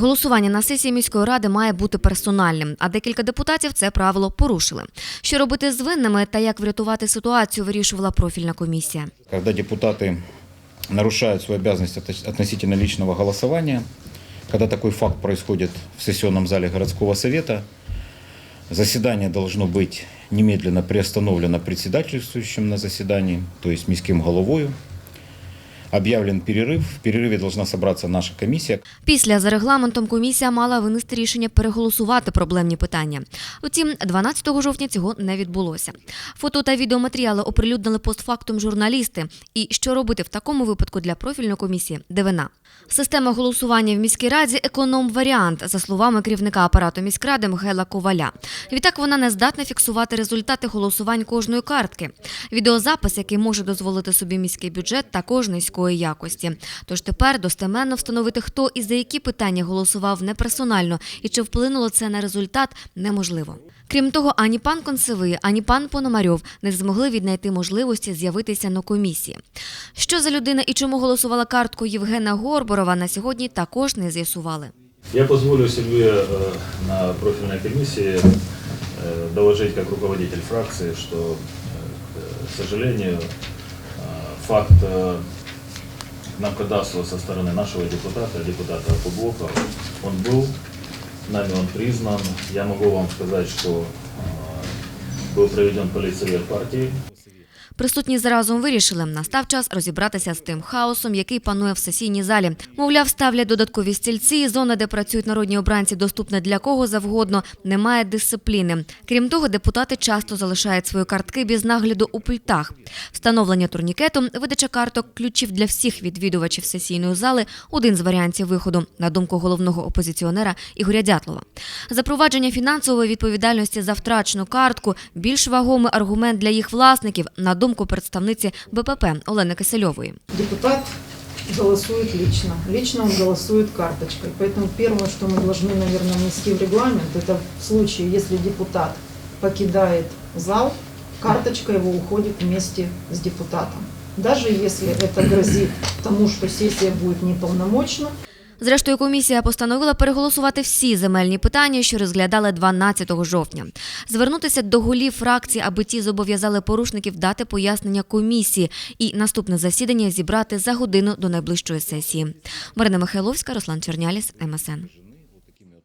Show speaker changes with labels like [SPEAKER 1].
[SPEAKER 1] Голосування на сесії міської ради має бути персональним, а декілька депутатів це правило порушили. Що робити з винними та як врятувати ситуацію, вирішувала профільна комісія.
[SPEAKER 2] Когда депутаты нарушают свою отно- относительно личного голосования, когда такой факт происходит в сессионном зале городского совета, заседание должно быть немедленно приостановлено председательствующим на заседании, то есть міським головою Объявлен перерыв. В перерыве должна собраться наша комиссия.
[SPEAKER 1] Після за регламентом комісія мала винести рішення переголосувати проблемні питання. Утім, 12 жовтня цього не відбулося. Фото та відеоматеріали оприлюднили постфактум журналісти. І що робити в такому випадку для профільної комісії? Дивина. Система голосування в міській раді економ-варіант, за словами керівника апарату міськради Михайла Коваля. Відтак вона не здатна фіксувати результати голосувань кожної картки. Відеозапис, який може дозволити собі міський бюджет, також низької якості. Тож тепер достеменно встановити, хто і за які питання голосував неперсонально і чи вплинуло це на результат, неможливо. Крім того, ані пан Концевий, ані пан Пономарьов не змогли віднайти можливості з'явитися на комісії. Що за людина і чому голосувала картку Євгена Горборова на сьогодні також не з'ясували.
[SPEAKER 3] Я позволю себе э, на профильной комиссии э, доложить как руководитель фракции, что, э, к сожалению, э, факт э, кнопкодавства со стороны нашего депутата, депутата Кублока, он был, нами он признан. Я могу вам сказать, что э, был проведен полицейер партии,
[SPEAKER 1] Присутні заразом вирішили, настав час розібратися з тим хаосом, який панує в сесійній залі. Мовляв, ставлять додаткові стільці, зона, де працюють народні обранці, доступна для кого завгодно, немає дисципліни. Крім того, депутати часто залишають свої картки без нагляду у пультах. Встановлення турнікету, видача карток, ключів для всіх відвідувачів сесійної зали один з варіантів виходу, на думку головного опозиціонера Ігоря Дятлова. Запровадження фінансової відповідальності за втрачену картку більш вагомий аргумент для їх власників, на думку представниці БПП Олени Кисельової.
[SPEAKER 4] депутат голосует лично. Лично он голосует карточкой. Поэтому первое, что мы должны, наверное, внести в регламент, это в случае, если депутат покидает зал, карточка его уходит вместе с депутатом. Даже если это грозит тому, что сессия будет неполномочна,
[SPEAKER 1] Зрештою, комісія постановила переголосувати всі земельні питання, що розглядали 12 жовтня. Звернутися до голів фракцій, аби ті зобов'язали порушників дати пояснення комісії і наступне засідання зібрати за годину до найближчої сесії. Марина Михайловська, Руслан Черняліс, МСН.